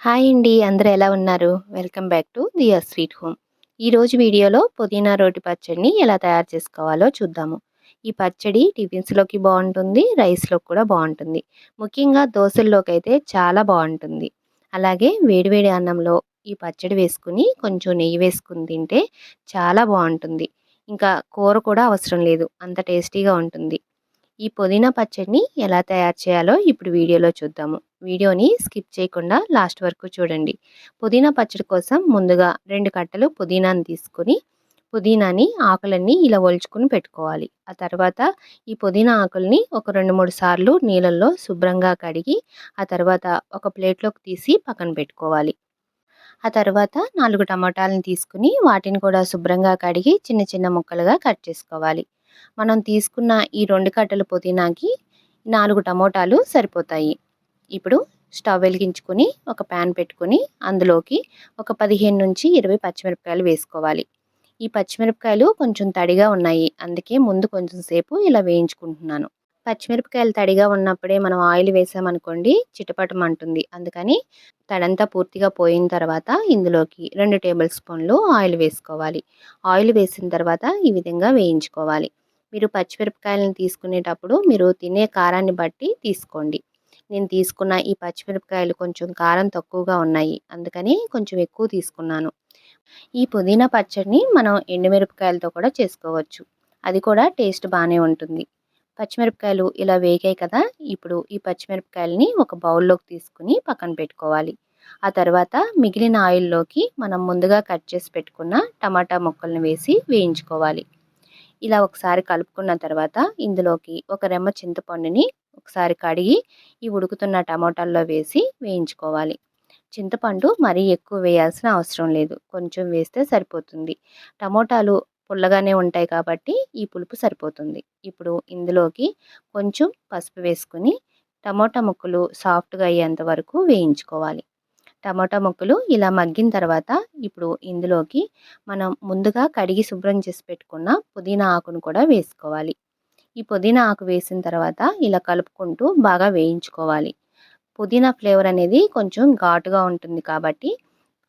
Hi అండి అందరూ ఎలా ఉన్నారు? Welcome back to Diya sweet home. ఈరోజు వీడియోలో పుదీనా రోటి పచ్చడిని ఎలా తయారు చేసుకోవాలో చూద్దాము. ఈ పచ్చడి టిఫిన్స్లోకి బాగుంటుంది రైస్లోకి కూడా బాగుంటుంది. ముఖ్యంగా దోశల్లోకి అయితే చాలా బాగుంటుంది. అలాగే వేడివేడి అన్నంలో ఈ పచ్చడి వేసుకుని కొంచెం నెయ్యి వేసుకుని తింటే చాలా బాగుంటుంది. ఇంకా కూర కూడా అవసరం లేదు అంత టేస్టీగా ఉంటుంది. ఈ పుదీనా పచ్చడిని ఎలా తయారు చేయాలో ఇప్పుడు వీడియోలో చూద్దాము. వీడియోని స్కిప్ చేయకుండా లాస్ట్ వరకు చూడండి. పుదీనా పచ్చడి కోసం ముందుగా రెండు కట్టలు పుదీనాని తీసుకొని పుదీనాని ఆకులన్నీ ఇలా ఒలుచుకుని పెట్టుకోవాలి. ఆ తర్వాత ఈ పుదీనా ఆకుల్ని ఒక రెండు మూడు సార్లు నీళ్ళల్లో శుభ్రంగా కడిగి ఆ తర్వాత ఒక ప్లేట్లోకి తీసి పక్కన పెట్టుకోవాలి. ఆ తర్వాత నాలుగు టమాటాలను తీసుకుని వాటిని కూడా శుభ్రంగా కడిగి చిన్న చిన్న ముక్కలుగా కట్ చేసుకోవాలి. మనం తీసుకున్న ఈ రెండు కట్టలు పుదీనాకి నాలుగు టమోటాలు సరిపోతాయి. ఇప్పుడు స్టవ్ వెలిగించుకొని ఒక ప్యాన్ పెట్టుకొని అందులోకి ఒక పదిహేను నుంచి ఇరవై పచ్చిమిరపకాయలు వేసుకోవాలి. ఈ పచ్చిమిరపకాయలు కొంచెం తడిగా ఉన్నాయి. అందుకే ముందు కొంచెం సేపు ఇలా వేయించుకుంటున్నాను. పచ్చిమిరపకాయలు తడిగా ఉన్నప్పుడే మనం ఆయిల్ వేసామనుకోండి చిటపటం అంటుంది. అందుకని తడంతా పూర్తిగా పోయిన తర్వాత ఇందులోకి రెండు టేబుల్ స్పూన్లు ఆయిల్ వేసుకోవాలి. ఆయిల్ వేసిన తర్వాత ఈ విధంగా వేయించుకోవాలి. మీరు పచ్చిమిరపకాయలను తీసుకునేటప్పుడు మీరు తినే కారాన్ని బట్టి తీసుకోండి. నేను తీసుకున్న ఈ పచ్చిమిరపకాయలు కొంచెం కారం తక్కువగా ఉన్నాయి. అందుకని కొంచెం ఎక్కువ తీసుకున్నాను. ఈ పుదీనా పచ్చడిని మనం ఎండుమిరపకాయలతో కూడా చేసుకోవచ్చు. అది కూడా టేస్ట్ బాగానే ఉంటుంది. పచ్చిమిరపకాయలు ఇలా వేగాయి కదా ఇప్పుడు ఈ పచ్చిమిరపకాయలని ఒక బౌల్లోకి తీసుకుని పక్కన పెట్టుకోవాలి. ఆ తర్వాత మిగిలిన ఆయిల్లోకి మనం ముందుగా కట్ చేసి పెట్టుకున్న టమాటా ముక్కలను వేసి వేయించుకోవాలి. ఇలా ఒకసారి కలుపుకున్న తర్వాత ఇందులోకి ఒక రెమ్మ చింతపండుని ఒకసారి కడిగి ఈ ఉడుకుతున్న టమాటాల్లో వేసి వేయించుకోవాలి. చింతపండు మరీ ఎక్కువ వేయాల్సిన అవసరం లేదు. కొంచెం వేస్తే సరిపోతుంది. టమోటాలు పుల్లగానే ఉంటాయి కాబట్టి ఈ పులుపు సరిపోతుంది. ఇప్పుడు ఇందులోకి కొంచెం పసుపు వేసుకుని టమోటా ముక్కలు సాఫ్ట్గా అయ్యేంత వరకు వేయించుకోవాలి. టమాటా ముక్కలు ఇలా మగ్గిన తర్వాత ఇప్పుడు ఇందులోకి మనం ముందుగా కడిగి శుభ్రం చేసి పెట్టుకున్న పుదీనా ఆకును కూడా వేసుకోవాలి. ఈ పుదీనా ఆకు వేసిన తర్వాత ఇలా కలుపుకుంటూ బాగా వేయించుకోవాలి. పుదీనా ఫ్లేవర్ అనేది కొంచెం ఘాటుగా ఉంటుంది కాబట్టి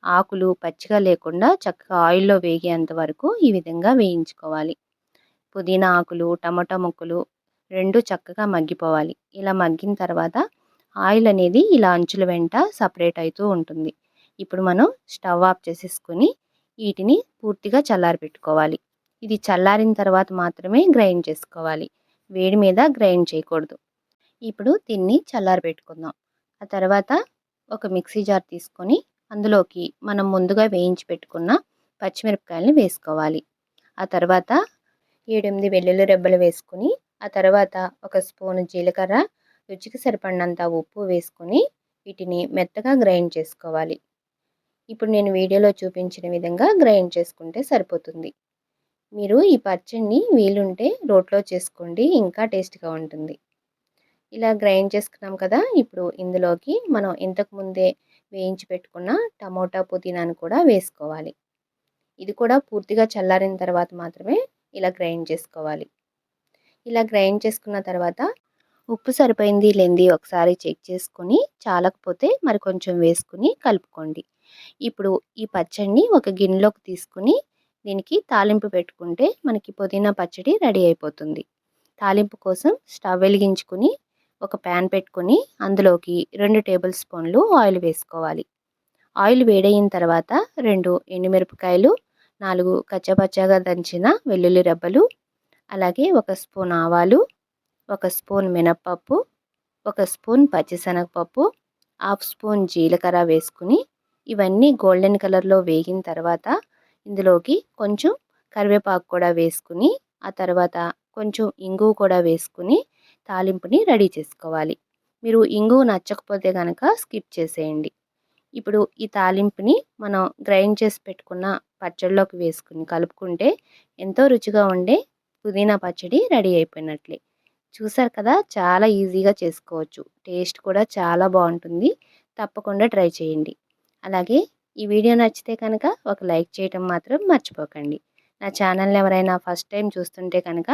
ఆకులు పచ్చిగా లేకుండా చక్కగా ఆయిల్లో వేగేంత వరకు ఈ విధంగా వేయించుకోవాలి. పుదీనా ఆకులు టమాటా ముక్కలు రెండు చక్కగా మగ్గిపోవాలి. ఇలా మగ్గిన తర్వాత ఆయిల్ అనేది ఇలా అంచుల వెంట సపరేట్ అవుతూ ఉంటుంది. ఇప్పుడు మనం స్టవ్ ఆఫ్ చేసేసుకొని వీటిని పూర్తిగా చల్లారి పెట్టుకోవాలి ఇది చల్లారిన తర్వాత మాత్రమే గ్రైండ్ చేసుకోవాలి. వేడి మీద గ్రైండ్ చేయకూడదు. ఇప్పుడు దీన్ని చల్లారి పెట్టుకుందాం ఆ తర్వాత ఒక మిక్సీ జార్ తీసుకొని అందులోకి మనం ముందుగా వేయించి పెట్టుకున్న పచ్చిమిరపకాయలను వేసుకోవాలి. ఆ తర్వాత ఏడెనిమిది వెల్లుల్లి రెబ్బలు వేసుకుని ఆ తర్వాత ఒక స్పూన్ జీలకర్ర రుచికి సరిపడినంత ఉప్పు వేసుకొని వీటిని మెత్తగా గ్రైండ్ చేసుకోవాలి. ఇప్పుడు నేను వీడియోలో చూపించిన విధంగా గ్రైండ్ చేసుకుంటే సరిపోతుంది. మీరు ఈ పచ్చడిని వీలుంటే రోట్లో చేసుకోండి ఇంకా టేస్ట్గా ఉంటుంది. ఇలా గ్రైండ్ చేసుకున్నాం కదా ఇప్పుడు ఇందులోకి మనం ఇంతకుముందే వేయించి పెట్టుకున్న టమోటా పుదీనాను కూడా వేసుకోవాలి. ఇది కూడా పూర్తిగా చల్లారిన తర్వాత మాత్రమే ఇలా గ్రైండ్ చేసుకోవాలి. ఇలా గ్రైండ్ చేసుకున్న తర్వాత ఉప్పు సరిపోయింది లేనిది ఒకసారి చెక్ చేసుకొని చాలకపోతే మరి కొంచెం వేసుకుని కలుపుకోండి. ఇప్పుడు ఈ పచ్చడిని ఒక గిన్నెలోకి తీసుకుని దీనికి తాలింపు పెట్టుకుంటే మనకి పుదీనా పచ్చడి రెడీ అయిపోతుంది. తాలింపు కోసం స్టవ్ వెలిగించుకుని ఒక ప్యాన్ పెట్టుకొని అందులోకి రెండు టేబుల్ స్పూన్లు ఆయిల్ వేసుకోవాలి. ఆయిల్ వేడయిన తర్వాత రెండు ఎండుమిరపకాయలు నాలుగు కచ్చపచ్చగా దంచిన వెల్లుల్లి రెబ్బలు అలాగే ఒక స్పూన్ ఆవాలు ఒక స్పూన్ మినప్పప్పు ఒక స్పూన్ పచ్చిశనగపప్పు హాఫ్ స్పూన్ జీలకర్ర వేసుకుని ఇవన్నీ గోల్డెన్ కలర్లో వేగిన తర్వాత ఇందులోకి కొంచెం కరివేపాకు కూడా వేసుకుని ఆ తర్వాత కొంచెం ఇంగు కూడా వేసుకుని తాలింపుని రెడీ చేసుకోవాలి. మీరు ఇంగు నచ్చకపోతే కనుక స్కిప్ చేసేయండి. ఇప్పుడు ఈ తాలింపుని మనం గ్రైండ్ చేసి పెట్టుకున్న పచ్చడిలోకి వేసుకుని కలుపుకుంటే ఎంతో రుచిగా ఉండే పుదీనా పచ్చడి రెడీ అయిపోయినట్లే. చూసారు కదా! చాలా ఈజీగా చేసుకోవచ్చు. టేస్ట్ కూడా చాలా బాగుంటుంది. తప్పకుండా ట్రై చేయండి. అలాగే ఈ వీడియో నచ్చితే కనుక ఒక లైక్ చేయటం మాత్రం మర్చిపోకండి. నా ఛానల్ని ఎవరైనా ఫస్ట్ టైం చూస్తుంటే కనుక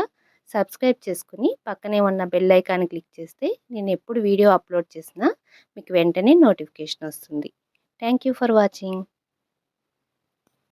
సబ్స్క్రైబ్ చేసుకుని పక్కనే ఉన్న బెల్ ఐకాన్ క్లిక్ చేస్తే నేను ఎప్పుడు వీడియో అప్లోడ్ చేసినా మీకు వెంటనే నోటిఫికేషన్ వస్తుంది. Thank you for watching.